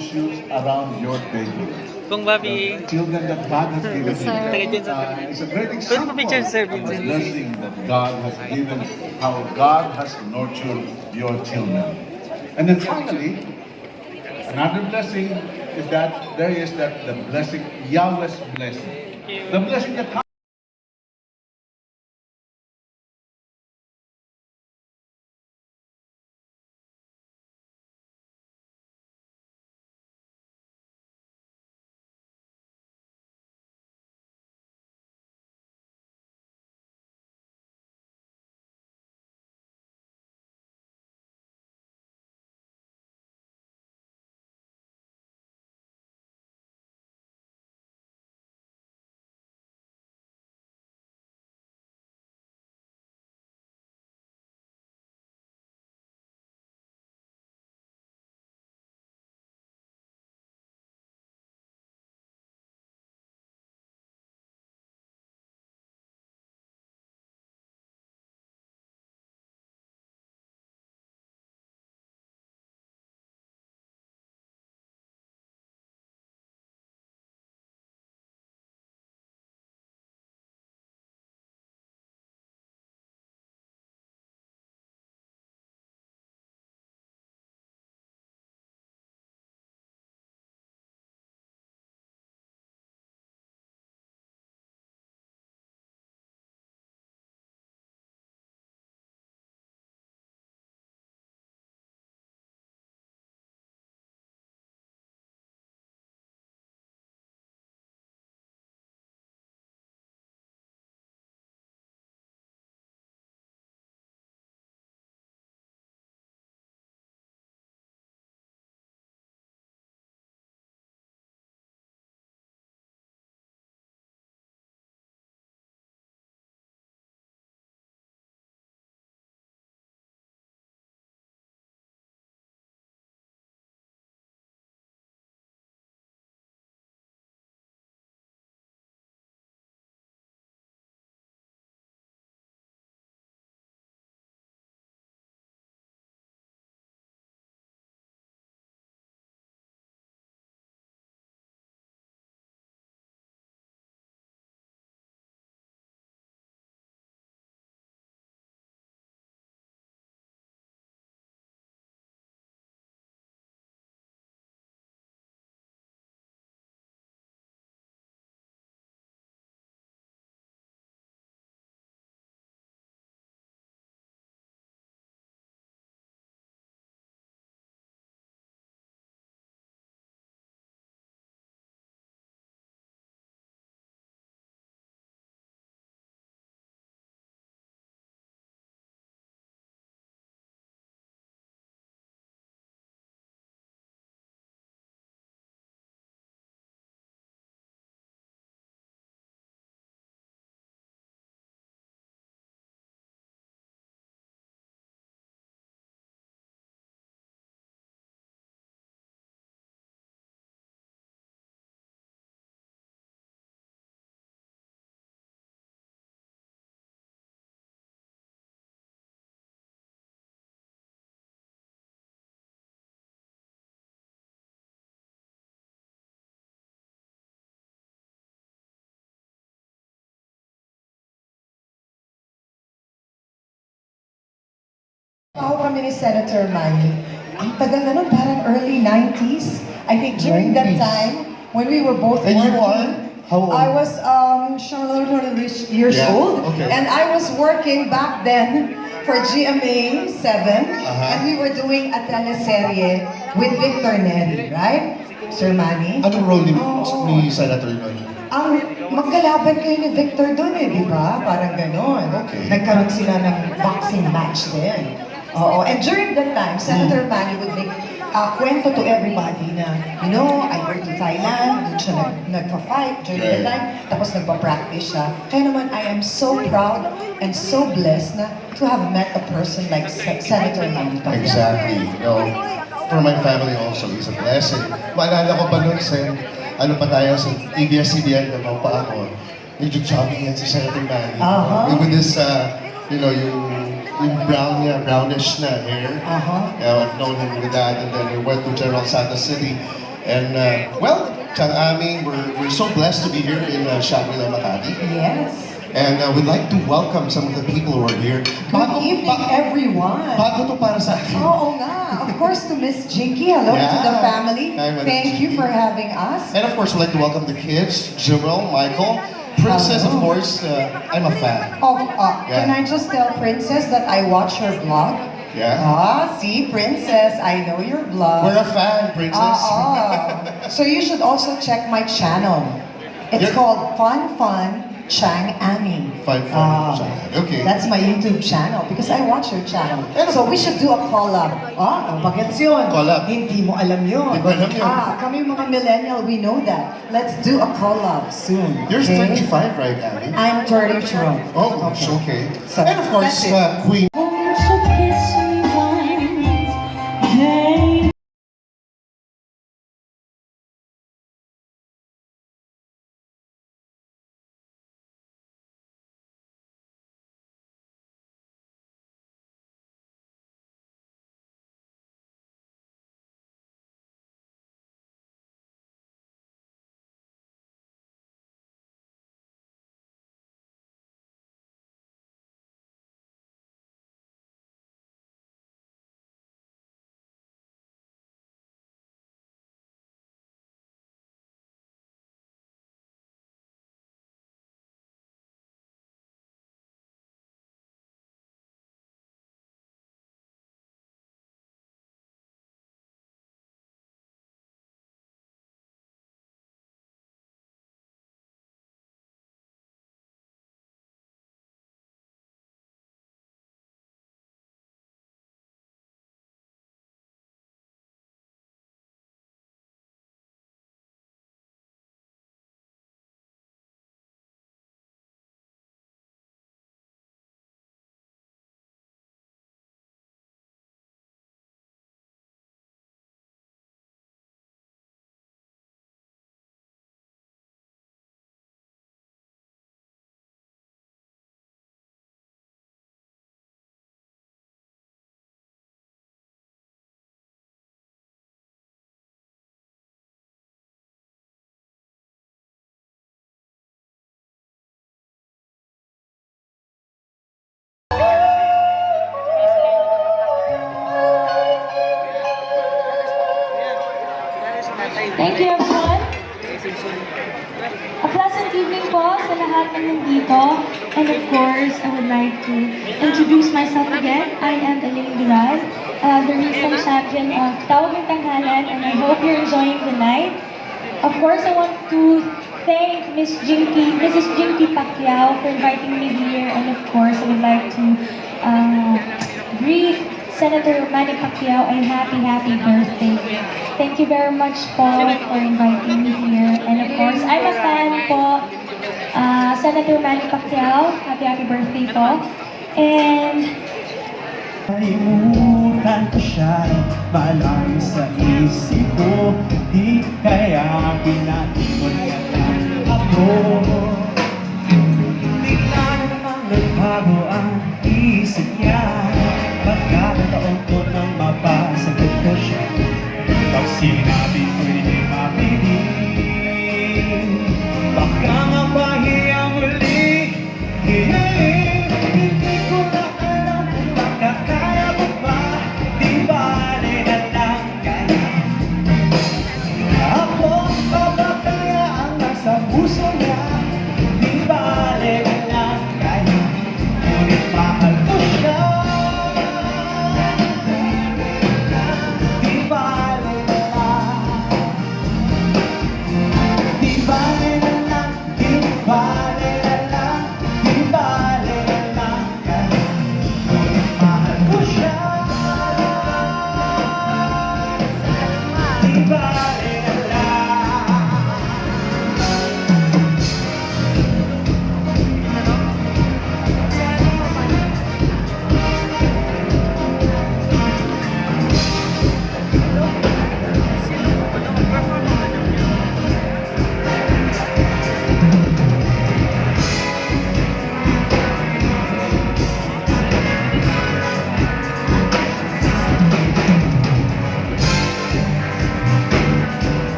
children will be like olive shoots around your table. Kung Bobby, Children that God has given Sir. you. Uh, it's a great example pa picture, sir, of the Vincent. blessing that God has given, how God has nurtured your children. And then finally, another blessing is that there is that the blessing, Yahweh's blessing. The blessing that comes Ako kami ni Senator Manny. Ang tagal na nun, parang early 90s. I think during that 90s. time, when we were both And you working, are? How old? I was um, Charlotte years Yeah, old. okay. And I was working back then for GMA 7. Uh-huh. And we were doing a teleserye with Victor Neri, right? Sir Manny? Anong role ni, Oo. ni Senator Noni? Ang magkalaban kayo ni Victor doon eh, di ba? Parang ganon. Okay. Nagkaroon sila ng boxing match din. Oo. And during that time, Senator Manny would make uh, kwento to everybody na, you know, I went to Thailand, doon siya nag, nagpa-fight during that Right. time, tapos nagpa-practice siya. Kaya naman, I am so proud and so blessed na to have met a person like Se- Senator Manny Pacquiao. Exactly. You know, for my family also, it's a blessing. Maalala ko pa nun, Sen, ano pa tayo sa ABS-CBN, naman pa ako. Medyo chubby yan si Senator Manny. Aha. With this, uh, you know, yung brown niya, brownish na hair. Uh-huh. Yeah, I've known him with that, and then we went to General Santa City. And, uh, well, Chang Ami, we're, we're so blessed to be here in uh, Shangri-La, Makati. Yes. And uh, we'd like to welcome some of the people who are here. Good evening, everyone. Bago to para sa akin. Oo nga. Of course, to Miss Jinky. Hello to the family. Hi, Thank you for having us. And of course, we'd like to welcome the kids, Jumel, Michael, Princess, of course. Uh, I'm a fan. Oh, uh, can I just tell Princess that I watch her vlog? Yeah. Ah, see, Princess, I know your vlog. We're a fan, Princess. Ah, ah. so you should also check my channel. It's Yeah. called Fun Fun Chang Ami. Fun Fun Ah, Chang Ami. Okay. That's my YouTube channel because I watch your channel. And- So we should do a collab. Ah, ang bagets yun. Collab. Hindi mo alam yun. Hindi ko alam yun. Ah, kami mga millennial, we know that. Let's do a collab soon. You're okay? 25, right, Abby? I'm 32. Oh, okay. So, and of course, uh, Queen. Nandito. And of course, I would like to introduce myself again. I am Elaine Dural, uh, the recent champion of Tawag ng Tanghalan, and I hope you're enjoying the night. Of course, I want to thank Miss Jinky, Mrs. Jinky Pacquiao for inviting me here. And of course, I would like to uh, greet Senator Manny Pacquiao a happy, happy birthday. Thank you very much po for inviting me here. And of course, I'm a fan po. Uh, Senator Manny Pacquiao, happy, happy birthday po. And Kalimutan ko siya Malayo sa isip ko Di kaya pinatikot ka ako